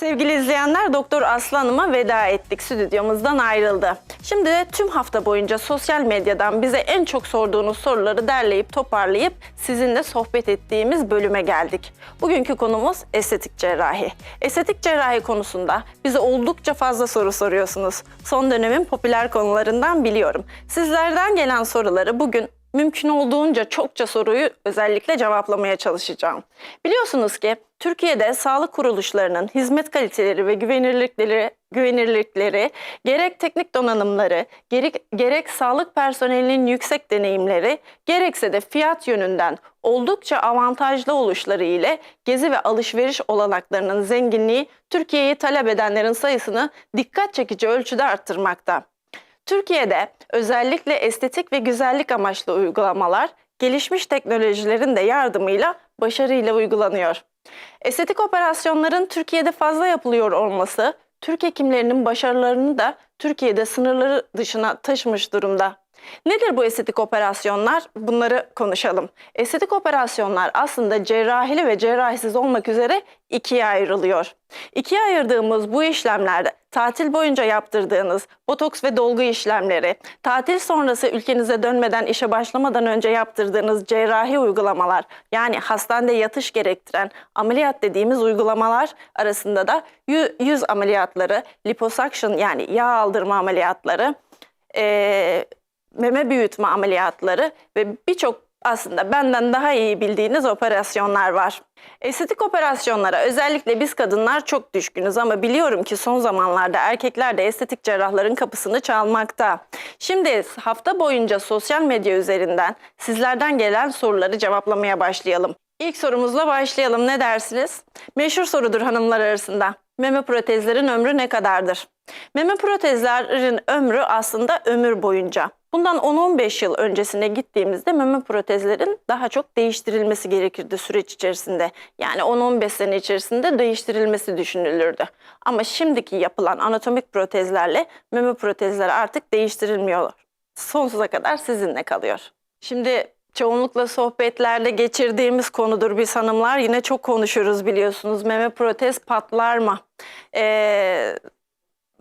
Sevgili izleyenler Doktor Aslanım'a veda ettik. Stüdyomuzdan ayrıldı. Şimdi de tüm hafta boyunca sosyal medyadan bize en çok sorduğunuz soruları derleyip toparlayıp sizinle sohbet ettiğimiz bölüme geldik. Bugünkü konumuz estetik cerrahi. Estetik cerrahi konusunda bize oldukça fazla soru soruyorsunuz. Son dönemin popüler konularından biliyorum. Sizlerden gelen soruları bugün mümkün olduğunca çokça soruyu özellikle cevaplamaya çalışacağım. Biliyorsunuz ki Türkiye'de sağlık kuruluşlarının hizmet kaliteleri ve güvenirlikleri güvenirlikleri, gerek teknik donanımları, gerek, gerek sağlık personelinin yüksek deneyimleri, gerekse de fiyat yönünden oldukça avantajlı oluşları ile gezi ve alışveriş olanaklarının zenginliği Türkiye'yi talep edenlerin sayısını dikkat çekici ölçüde arttırmakta. Türkiye'de özellikle estetik ve güzellik amaçlı uygulamalar gelişmiş teknolojilerin de yardımıyla başarıyla uygulanıyor. Estetik operasyonların Türkiye'de fazla yapılıyor olması, Türk hekimlerinin başarılarını da Türkiye'de sınırları dışına taşımış durumda. Nedir bu estetik operasyonlar? Bunları konuşalım. Estetik operasyonlar aslında cerrahili ve cerrahisiz olmak üzere ikiye ayrılıyor. İkiye ayırdığımız bu işlemlerde tatil boyunca yaptırdığınız botoks ve dolgu işlemleri, tatil sonrası ülkenize dönmeden işe başlamadan önce yaptırdığınız cerrahi uygulamalar yani hastanede yatış gerektiren ameliyat dediğimiz uygulamalar arasında da yü- yüz ameliyatları, liposuction yani yağ aldırma ameliyatları, eee, meme büyütme ameliyatları ve birçok aslında benden daha iyi bildiğiniz operasyonlar var. Estetik operasyonlara özellikle biz kadınlar çok düşkünüz ama biliyorum ki son zamanlarda erkekler de estetik cerrahların kapısını çalmakta. Şimdi hafta boyunca sosyal medya üzerinden sizlerden gelen soruları cevaplamaya başlayalım. İlk sorumuzla başlayalım. Ne dersiniz? Meşhur sorudur hanımlar arasında. Meme protezlerin ömrü ne kadardır? Meme protezlerin ömrü aslında ömür boyunca. Bundan 10-15 yıl öncesine gittiğimizde meme protezlerin daha çok değiştirilmesi gerekirdi süreç içerisinde. Yani 10-15 sene içerisinde değiştirilmesi düşünülürdü. Ama şimdiki yapılan anatomik protezlerle meme protezleri artık değiştirilmiyor. Sonsuza kadar sizinle kalıyor. Şimdi çoğunlukla sohbetlerde geçirdiğimiz konudur biz hanımlar. Yine çok konuşuruz biliyorsunuz. Meme protez patlar mı? Ee,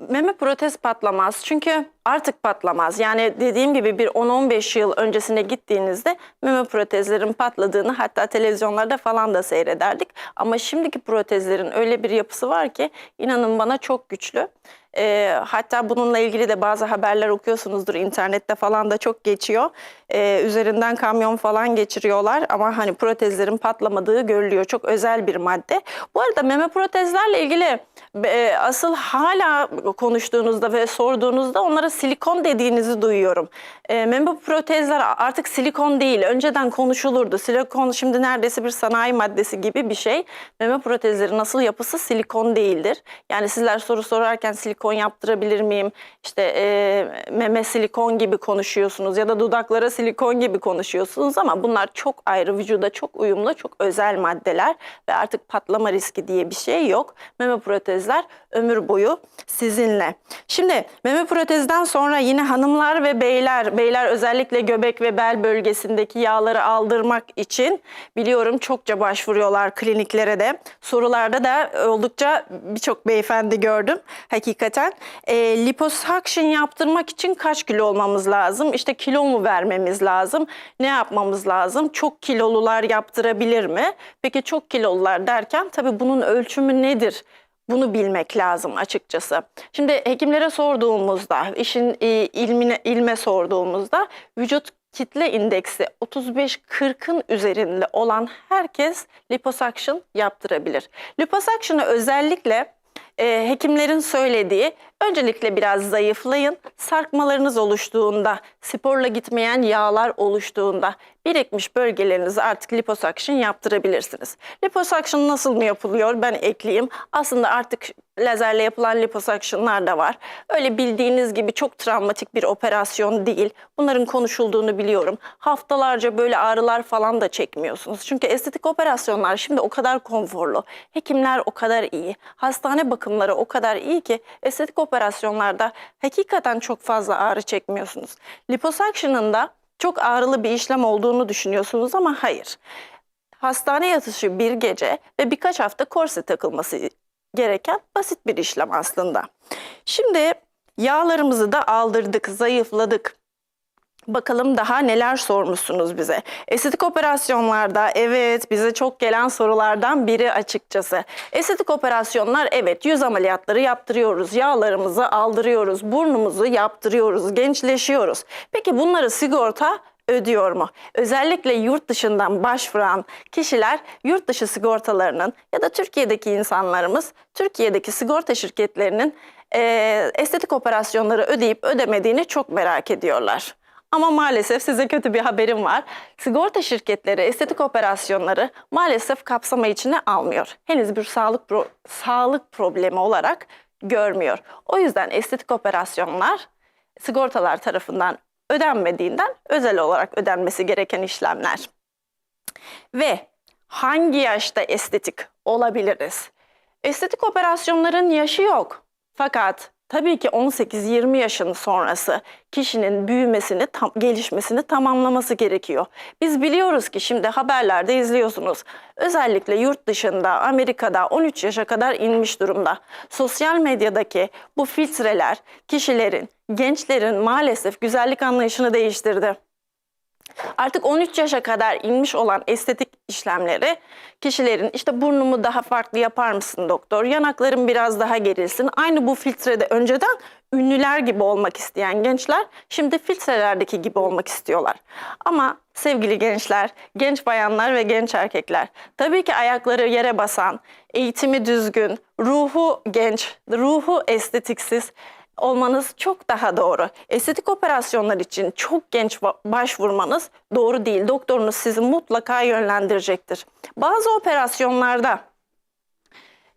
meme protez patlamaz. Çünkü artık patlamaz. Yani dediğim gibi bir 10-15 yıl öncesine gittiğinizde meme protezlerin patladığını hatta televizyonlarda falan da seyrederdik. Ama şimdiki protezlerin öyle bir yapısı var ki inanın bana çok güçlü. Ee, hatta bununla ilgili de bazı haberler okuyorsunuzdur internette falan da çok geçiyor. Ee, üzerinden kamyon falan geçiriyorlar ama hani protezlerin patlamadığı görülüyor. Çok özel bir madde. Bu arada meme protezlerle ilgili e, asıl hala konuştuğunuzda ve sorduğunuzda onlara silikon dediğinizi duyuyorum. E, meme protezler artık silikon değil. Önceden konuşulurdu. Silikon şimdi neredeyse bir sanayi maddesi gibi bir şey. Meme protezleri nasıl yapısı silikon değildir. Yani sizler soru sorarken silikon yaptırabilir miyim? İşte e, meme silikon gibi konuşuyorsunuz ya da dudaklara silikon gibi konuşuyorsunuz ama bunlar çok ayrı vücuda çok uyumlu, çok özel maddeler ve artık patlama riski diye bir şey yok. Meme protezler ömür boyu sizinle. Şimdi meme protezden sonra yine hanımlar ve beyler, beyler özellikle göbek ve bel bölgesindeki yağları aldırmak için biliyorum çokça başvuruyorlar kliniklere de. Sorularda da oldukça birçok beyefendi gördüm hakikaten. E, liposuction yaptırmak için kaç kilo olmamız lazım? İşte kilo mu vermemiz lazım? Ne yapmamız lazım? Çok kilolular yaptırabilir mi? Peki çok kilolular derken tabii bunun ölçümü nedir? Bunu bilmek lazım açıkçası. Şimdi hekimlere sorduğumuzda, işin e, ilmine, ilme sorduğumuzda vücut kitle indeksi 35-40'ın üzerinde olan herkes liposuction yaptırabilir. Liposuction'ı özellikle e, hekimlerin söylediği öncelikle biraz zayıflayın. Sarkmalarınız oluştuğunda, sporla gitmeyen yağlar oluştuğunda birikmiş bölgelerinizi artık liposuction yaptırabilirsiniz. Liposuction nasıl mı yapılıyor? Ben ekleyeyim. Aslında artık lazerle yapılan liposuctionlar da var. Öyle bildiğiniz gibi çok travmatik bir operasyon değil. Bunların konuşulduğunu biliyorum. Haftalarca böyle ağrılar falan da çekmiyorsunuz. Çünkü estetik operasyonlar şimdi o kadar konforlu. Hekimler o kadar iyi. Hastane bakımları o kadar iyi ki estetik operasyonlarda hakikaten çok fazla ağrı çekmiyorsunuz. Liposuction'ın da çok ağrılı bir işlem olduğunu düşünüyorsunuz ama hayır. Hastane yatışı bir gece ve birkaç hafta korse takılması gereken basit bir işlem aslında. Şimdi yağlarımızı da aldırdık, zayıfladık. Bakalım daha neler sormuşsunuz bize. Estetik operasyonlarda evet bize çok gelen sorulardan biri açıkçası. Estetik operasyonlar evet yüz ameliyatları yaptırıyoruz. Yağlarımızı aldırıyoruz. Burnumuzu yaptırıyoruz. Gençleşiyoruz. Peki bunları sigorta ödüyor mu? Özellikle yurt dışından başvuran kişiler yurt dışı sigortalarının ya da Türkiye'deki insanlarımız Türkiye'deki sigorta şirketlerinin eee, estetik operasyonları ödeyip ödemediğini çok merak ediyorlar. Ama maalesef size kötü bir haberim var. Sigorta şirketleri estetik operasyonları maalesef kapsama içine almıyor. Henüz bir sağlık pro- sağlık problemi olarak görmüyor. O yüzden estetik operasyonlar sigortalar tarafından ödenmediğinden özel olarak ödenmesi gereken işlemler. Ve hangi yaşta estetik olabiliriz? Estetik operasyonların yaşı yok. Fakat tabii ki 18-20 yaşın sonrası kişinin büyümesini, tam, gelişmesini tamamlaması gerekiyor. Biz biliyoruz ki şimdi haberlerde izliyorsunuz. Özellikle yurt dışında, Amerika'da 13 yaşa kadar inmiş durumda. Sosyal medyadaki bu filtreler kişilerin, gençlerin maalesef güzellik anlayışını değiştirdi. Artık 13 yaşa kadar inmiş olan estetik işlemleri kişilerin işte burnumu daha farklı yapar mısın doktor? Yanaklarım biraz daha gerilsin. Aynı bu filtrede önceden ünlüler gibi olmak isteyen gençler şimdi filtrelerdeki gibi olmak istiyorlar. Ama sevgili gençler, genç bayanlar ve genç erkekler tabii ki ayakları yere basan, eğitimi düzgün, ruhu genç, ruhu estetiksiz olmanız çok daha doğru. Estetik operasyonlar için çok genç ba- başvurmanız doğru değil. Doktorunuz sizi mutlaka yönlendirecektir. Bazı operasyonlarda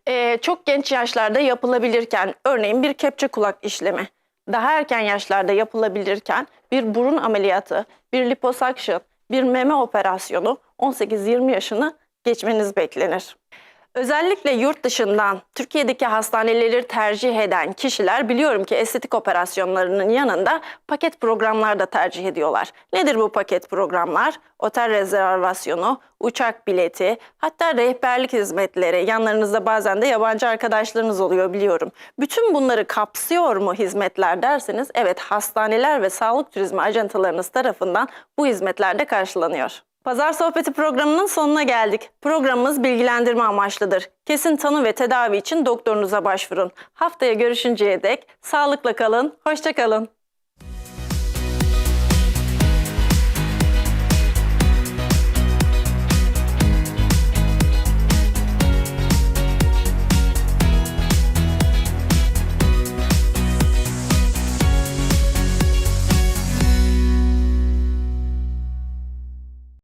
e, çok genç yaşlarda yapılabilirken, örneğin bir kepçe kulak işlemi, daha erken yaşlarda yapılabilirken bir burun ameliyatı, bir liposuction, bir meme operasyonu 18-20 yaşını geçmeniz beklenir. Özellikle yurt dışından Türkiye'deki hastaneleri tercih eden kişiler biliyorum ki estetik operasyonlarının yanında paket programlar da tercih ediyorlar. Nedir bu paket programlar? Otel rezervasyonu, uçak bileti, hatta rehberlik hizmetleri. Yanlarınızda bazen de yabancı arkadaşlarınız oluyor biliyorum. Bütün bunları kapsıyor mu hizmetler derseniz evet hastaneler ve sağlık turizmi ajantalarınız tarafından bu hizmetler de karşılanıyor. Pazar Sohbeti programının sonuna geldik. Programımız bilgilendirme amaçlıdır. Kesin tanı ve tedavi için doktorunuza başvurun. Haftaya görüşünceye dek sağlıkla kalın, hoşça kalın.